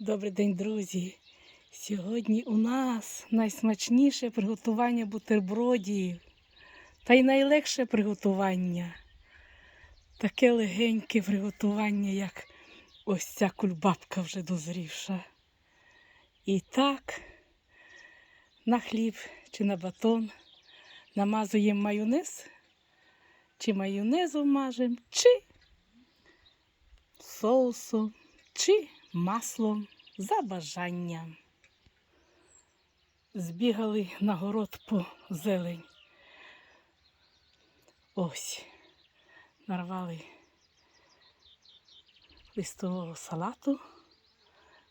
Добрий день, друзі! Сьогодні у нас найсмачніше приготування бутербродів та й найлегше приготування. Таке легеньке приготування, як ось ця кульбабка вже дозрівша. І так, на хліб чи на батон намазуємо майонез, чи майонезом мажемо, чи соусом, чи маслом за бажанням. Збігали на город по зелень. Ось, нарвали листового салату,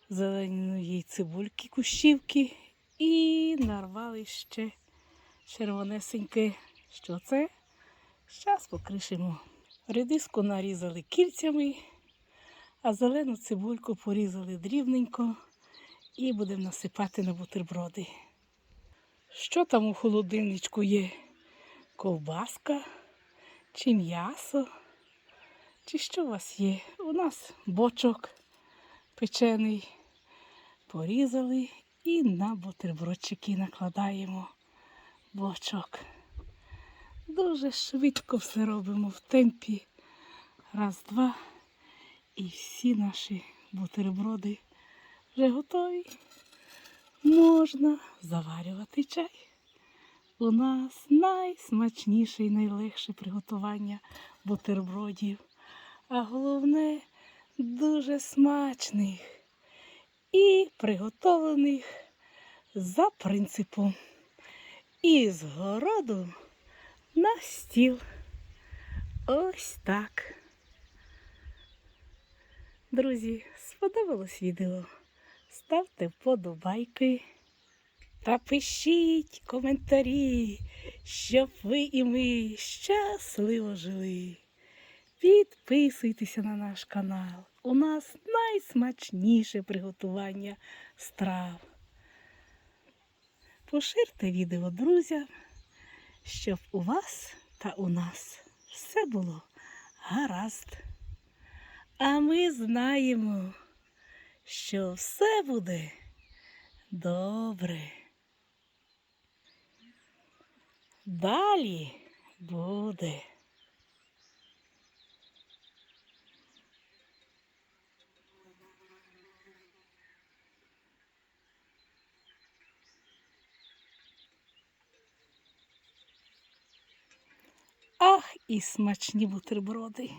зеленої цибульки, кущівки і нарвали ще червонесеньке. Що це? Зараз покришимо. Редиску нарізали кільцями, а зелену цибульку порізали дрібненько і будемо насипати на бутерброди. Що там у холодильничку є? Ковбаска чи м'ясо? Чи що у вас є? У нас бочок печений. Порізали і на бутербродчики накладаємо бочок. Дуже швидко все робимо в темпі. Раз, два. І всі наші бутерброди вже готові. Можна заварювати чай. У нас найсмачніше і найлегше приготування бутербродів. А головне дуже смачних і приготовлених за принципом. Із городу на стіл. Ось так. Друзі, сподобалось відео? Ставте вподобайки та пишіть коментарі, щоб ви і ми щасливо жили. Підписуйтеся на наш канал. У нас найсмачніше приготування страв. Поширте відео друзям, щоб у вас та у нас все було гаразд. А ми знаємо, що все буде добре. Далі буде. Ах, і смачні бутерброди.